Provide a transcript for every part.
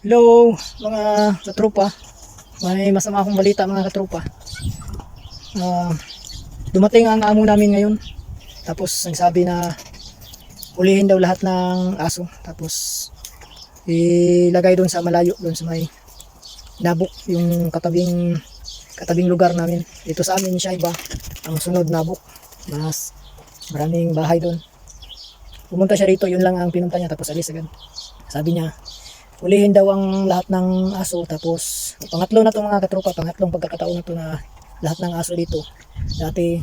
Hello mga katropa. May masama akong balita mga katropa. Ah, dumating ang amo namin ngayon. Tapos nagsabi na hulihin daw lahat ng aso. Tapos ilagay doon sa malayo, doon sa may nabok, yung katabing katabing lugar namin. Dito sa amin siya iba. Ang sunod nabok. Mas maraming bahay doon. Pumunta siya rito, yun lang ang pinunta niya tapos alis agad. Sabi niya, Hulihin daw ang lahat ng aso tapos pangatlo na to mga katropa, pangatlong pagkakataon na to na lahat ng aso dito. Dati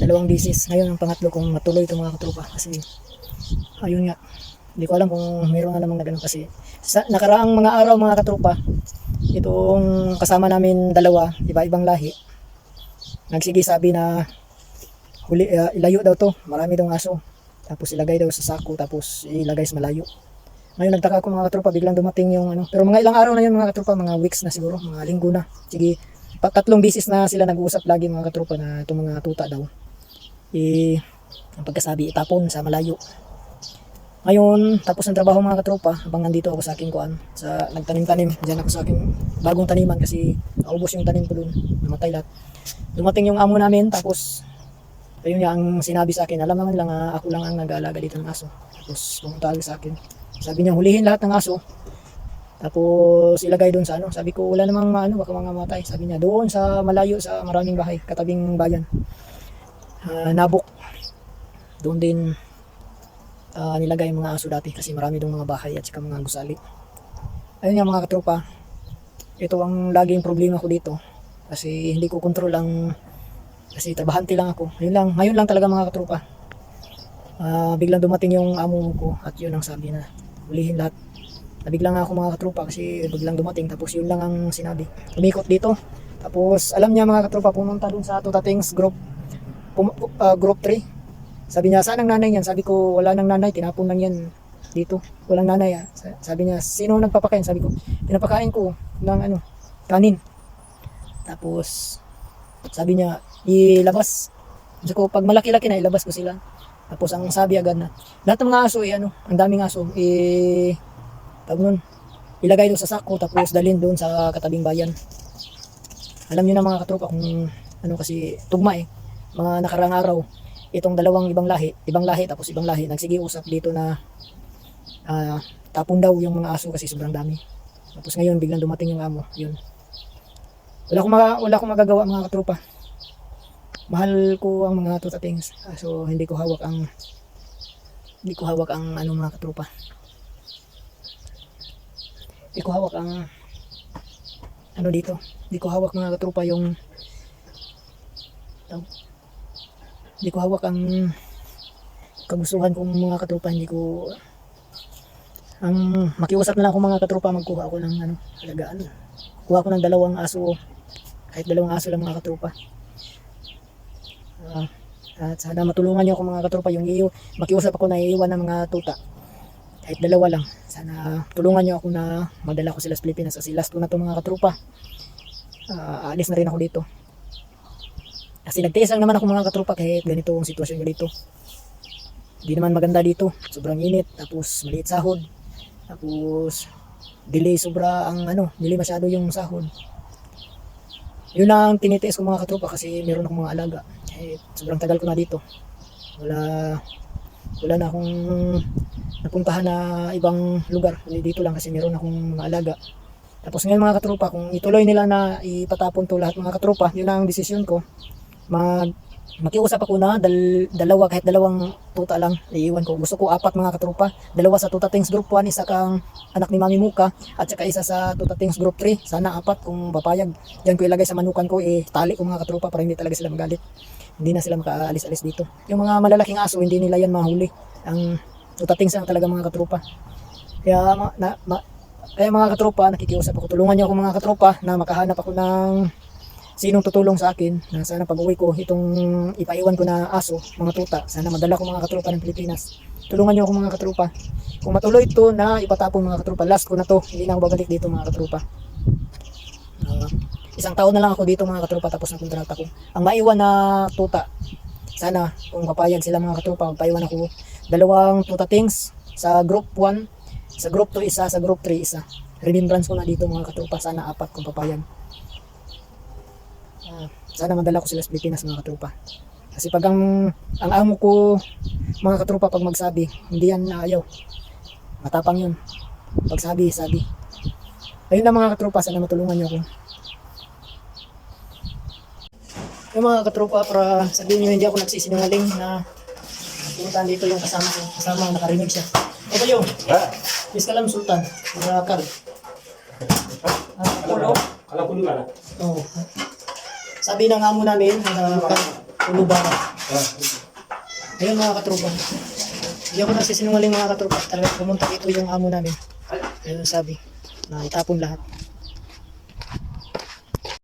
dalawang bisis, ngayon ang pangatlo kung matuloy itong mga katropa kasi ayun nga. Hindi ko alam kung mayroon na namang na ganun kasi sa nakaraang mga araw mga katropa, itong kasama namin dalawa, iba-ibang lahi. Nagsige sabi na huli, uh, ilayo daw to, marami daw aso. Tapos ilagay daw sa sako, tapos ilagay sa malayo. Ngayon nagtaka ako mga katropa, biglang dumating yung ano. Pero mga ilang araw na yun mga katropa, mga weeks na siguro, mga linggo na. Sige, tatlong bisis na sila nag-uusap lagi mga katropa na itong mga tuta daw. Eh, ang pagkasabi, itapon sa malayo. Ngayon, tapos ng trabaho mga katropa, habang nandito ako sa aking kuan, sa nagtanim-tanim, diyan ako sa aking bagong taniman kasi naubos yung tanim ko dun, namatay lahat. Dumating yung amo namin, tapos ayun nga ang sinabi sa akin, alam naman nila nga ako lang ang nag-aalaga dito ng aso. Tapos pumunta sa akin. Sabi niya, hulihin lahat ng aso. Tapos ilagay doon sa ano. Sabi ko, wala namang ano, baka mga matay. Sabi niya, doon sa malayo sa maraming bahay, katabing bayan. Ah, nabok. Doon din ah, nilagay mga aso dati kasi marami doon mga bahay at saka mga gusali. Ayun nga mga katropa. Ito ang laging problema ko dito. Kasi hindi ko control ang kasi trabahante lang ako. Yun lang, ngayon lang talaga mga katropa. Ah, biglang dumating yung amo ko at yun ang sabi na hulihin lahat. Nabigla nga ako mga katropa kasi biglang dumating tapos yun lang ang sinabi. Umikot dito. Tapos alam niya mga katropa pumunta dun sa Tutatings group pum- ah, group 3. Sabi niya, saan ang nanay niyan? Sabi ko, wala nang nanay, tinapon lang yan dito. Walang nanay. Ah. Sa- Sabi niya, sino nagpapakain? Sabi ko, pinapakain ko ng ano, kanin. Tapos, sabi niya, ilabas. Sabi ko, pag malaki-laki na, ilabas ko sila. Tapos ang sabi agad na, lahat ng mga aso, eh, ano, ang daming aso, eh, tawag nun, ilagay doon sa sako, tapos dalhin doon sa katabing bayan. Alam niyo na mga katropa kung ano kasi tugma eh. Mga nakarang araw, itong dalawang ibang lahi, ibang lahi tapos ibang lahi, nagsige usap dito na ah, tapon daw yung mga aso kasi sobrang dami. Tapos ngayon biglang dumating yung amo, yun. Wala akong, maga, wala akong magagawa mga katropa mahal ko ang mga tutatings so hindi ko hawak ang hindi ko hawak ang ano mga katropa. Hindi ko hawak ang ano dito hindi ko hawak mga katropa yung hindi ko hawak ang kagustuhan kong mga katropa hindi ko ang makiusap na lang ako mga katropa magkuha ako ng ano alagaan. Kuha ko ng dalawang aso kahit dalawang aso lang mga katropa Ah, at sana matulungan niyo ako mga katropa yung iyo. Makiusap ako na iiwan ng mga tuta. Kahit dalawa lang. Sana tulungan niyo ako na madala ko sila sa Pilipinas kasi last na to mga katropa. Ah, aalis na rin ako dito. Kasi nagtiis lang naman ako mga katropa kahit ganito ang sitwasyon ko dito. Hindi naman maganda dito. Sobrang init. Tapos maliit sahod. Tapos delay sobra ang ano, delay masyado yung sahod. Yun ang tinitiis ko mga katropa kasi meron akong mga alaga. Eh, sobrang tagal ko na dito. Wala wala na akong napuntahan na ibang lugar. Dito lang kasi meron akong mga alaga. Tapos ngayon mga katropa, kung ituloy nila na ipatapon to lahat mga katropa, yun ang desisyon ko. Mag makiusap ako na dal, dalawa kahit dalawang tuta lang iiwan ko. Gusto ko apat mga katropa. Dalawa sa Tuta Things Group 1, isa kang anak ni Mami Muka at saka isa sa Tuta Things Group 3. Sana apat kung papayag. Diyan ko ilagay sa manukan ko eh tali ko mga katropa para hindi talaga sila magalit. Hindi na sila makaalis-alis dito. Yung mga malalaking aso hindi nila yan mahuli. Ang Tuta Things lang talaga mga katropa. Kaya na, ma, kaya mga katropa, nakikiusap ako. Tulungan niyo ako mga katropa na makahanap ako ng sinong tutulong sa akin na sana pag uwi ko itong ipaiwan ko na aso, mga tuta, sana madala ko mga katropa ng Pilipinas. Tulungan niyo ako mga katropa. Kung matuloy ito na ipatapon mga katropa, last ko na to, hindi na ako babalik dito mga katropa. Ah, isang taon na lang ako dito mga katropa tapos na kontrata ko. Ang maiwan na tuta, sana kung papayag sila mga katropa, magpaiwan ako dalawang tuta things sa group 1 Sa group 2 isa, sa group 3 isa. Remembrance ko na dito mga katropa, sana apat kung papayag. Ah, sana madala ko sila sa Pilipinas mga katropa. Kasi pag ang, ang amo ko, mga katropa, pag magsabi, hindi yan na ayaw. Matapang yun. Pag sabi, sabi. Ayun lang mga katropa, sana matulungan niyo ako. Yung mga katropa, para sabihin niyo hindi ako nagsisinungaling na pumuntahan dito yung kasama ko. Kasama ang nakarinig siya. O kayo, Ha? Yes ka lang, Sultan. Para kar. Ah, kulo ka na. Oo. Sabi ng amo namin, na ba ka? Ayun mga katropa. Hindi ako nagsisinungaling mga katropa. Talaga pumunta dito yung amo namin. Ayun sabi, na itapon lahat.